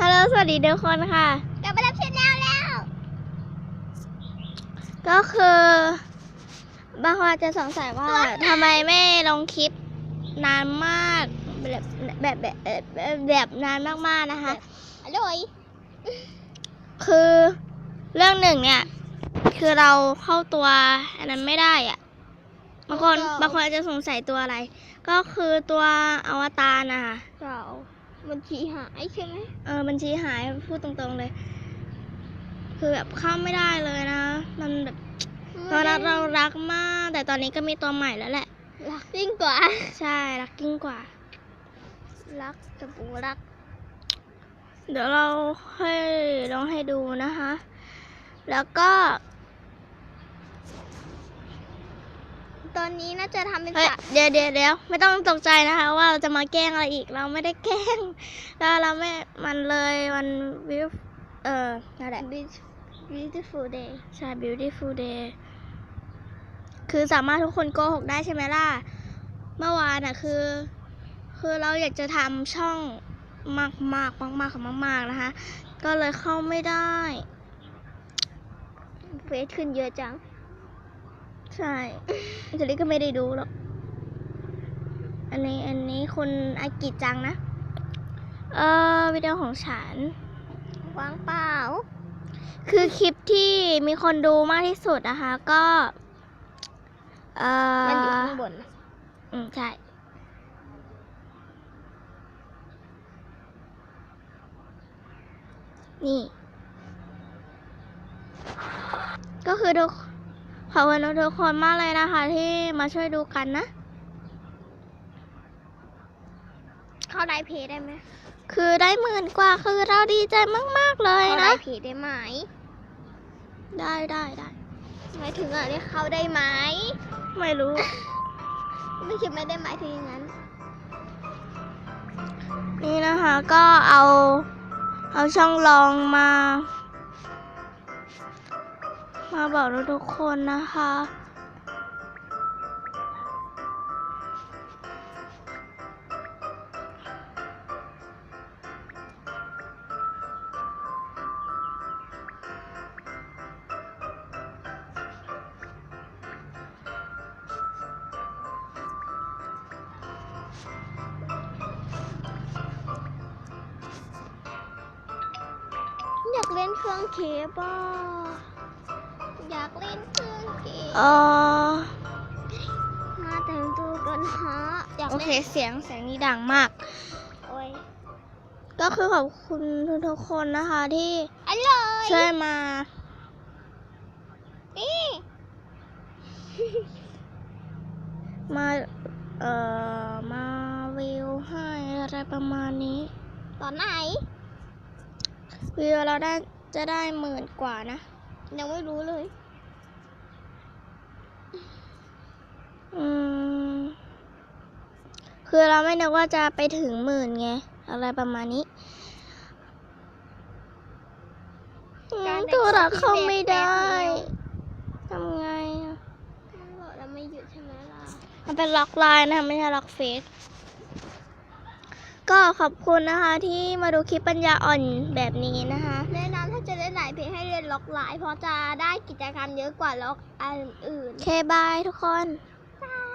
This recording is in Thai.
ฮัลโหลสวัสดีทุกคนค่ะ กลับมารับชแนลแล้ว ก็คือบางคนอาจจะสงสัยว่าทำไมไม่ลงคลิปนานมากแบบแบบแบบแบบแบบนานมากๆนะคะอร่อยคือเรื่องหนึ่งเนี่ย คือเราเข้าตัวอันนั้นไม่ได้อะบางคนบางคนอาจจะสงสัยตัวอะไร ก็คือตัวอวตารนะคะเรามันชีหายใช่ไหมเออบัญชีหายพูดตรงๆเลย คือแบบเข้าไม่ได้เลยนะ มันแบบตอนนั้นเรารักมาก แต่ตอนนี้ก็มีตัวใหม่แล้วแหละรักยิ่งกว่า ใช่รักยิ่งกว่า รักกับปูรัก เดี๋ยวเราให้ลองให้ดูนะคะ แล้วก็ ตอนนี้น่าจะทำเป็นเฮ้ยสระเดี๋ยวเดี๋ยวเดี๋ยวไม่ต้องตกใจนะคะ ว่าเราจะมาแกล้งอะไรอีกเราไม่ได้แกล้งแล้วเราไม่มันเลยมันวิวเออนั่นแหละ beautiful day ใช่ beautiful day คือสามารถทุกคนโกหกได้ใช่ไหมล่ะ เมื่อวานอะคือ คือเราอยากจะทำช่องมากมากมากมากๆมาก ๆ นะคะ ก็เลยเข้าไม่ได้ เฟซขึ้นเยอะจัง ใช่เจลลี่ก็ไม่ได้ดูหรอก อันนี้อันนี้คุณอากิจังนะ เออวิดีโอของฉันวางเปล่า คือคลิปที่มีคนดูมากที่สุดนะคะ ก็เออมันอยู่ข้างบนนะอืมใช่นี่ ก็คือทุก ขอบคุณทุกคนมากเลยนะคะ ที่มาช่วยดูกันนะ เข้าไลฟ์เพจได้ไหมคือได้หมื่นกว่าคือเราดีใจมาก ๆ เลยเข้าไลนะฟ์เพจได้ไหมได้ได้ได้หมายถึงอะเรียกเข้าได้ไหมไม่รู้ ไม่คิดไม่ได้หมายถึงอย่างนั้นนี่นะคะก็เอา เอาช่องลองมา มาบอกทุกคนนะคะ อยากเล่นเครื่องเคปอะ อยากเล่นเครื่องเคเออมาแต่งตัวกันฮะอยากโอเค เล่นเสียงเสียงนี้ดังมาก โอ้ยก็คือขอบคุณทุกๆคนนะคะที่อร่อยช่วยมา นี่มา เอ่อ มาวิวให้อะไรประมาณนี้ ตอนไหน วิวเราได้จะได้หมื่นกว่านะ ยังไม่รู้เลย อืม คือเราไม่นึกว่าจะไปถึงหมื่นไง อะไรประมาณนี้อืมการแต่งตัวเราตัวที่เข้าไม่ได้แบบทำไงอะมันบอกเราไม่หยุดใช่ไหมล่ะ มันเป็นล็อกไลน์นะคะไม่ใช่ล็อกเฟซก็ขอบคุณนะคะที่มาดูคลิปปัญญาอ่อนแบบนี้นะคะ ล็อกหลายเพราะจะได้กิจกรรมเยอะกว่าล็อกอันอื่น โอเคบายทุกคน